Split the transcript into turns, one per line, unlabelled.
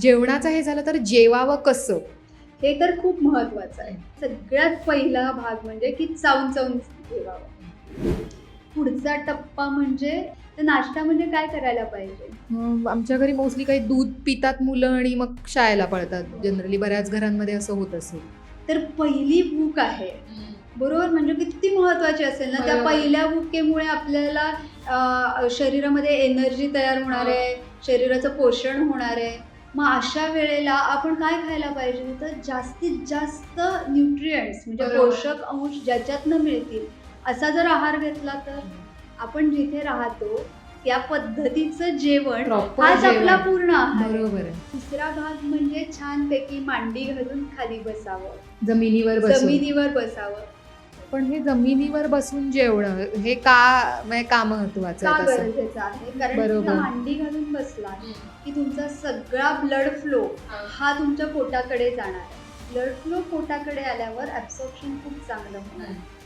जेवणाचं हे झालं तर जेवावं कसं?
हे तर खूप महत्वाचं आहे. सगळ्यात पहिला भाग म्हणजे की चावून चावून जेवावं. पुढचा टप्पा म्हणजे तर नाश्ता म्हणजे काय करायला पाहिजे?
आमच्या घरी मोस्टली काही दूध पितात मुलं आणि मग शाळेला पळतात. जनरली बऱ्याच घरांमध्ये असं होत असेल.
तर पहिली भूक आहे. बरोबर? म्हणजे किती महत्वाची असेल ना त्या. पहिल्या भुकेमुळे आपल्याला शरीरामध्ये एनर्जी तयार होणार आहे. शरीराचं पोषण होणार आहे. मग अशा वेळेला आपण काय खायला पाहिजे? तर जास्तीत जास्त न्यूट्रियंट्स म्हणजे. पोषक अंश ज्याच्यातनं मिळतील असा जर आहार घेतला तर? आपण जिथे राहतो त्या पद्धतीचं जेवण हाच आपला. पूर्ण आहार आहे.
बरोबर
तिसरा भाग म्हणजे छानपैकी मांडी घालून खाली बसावं.
जमिनीवर
जमिनीवर बसावं.
पण हे जमिनीवर बसून जेवणं हे का म्हणजे का महत्वाचं आहे तसं?
गरजेचं आहे? कारण मांडी घालून बसला की तुमचा सगळा ब्लड फ्लो हा. तुमच्या पोटाकडे जाणार. आहे ब्लड फ्लो पोटाकडे आल्यावर ऍब्सॉर्प्शन खूप चांगलं होणार. आहे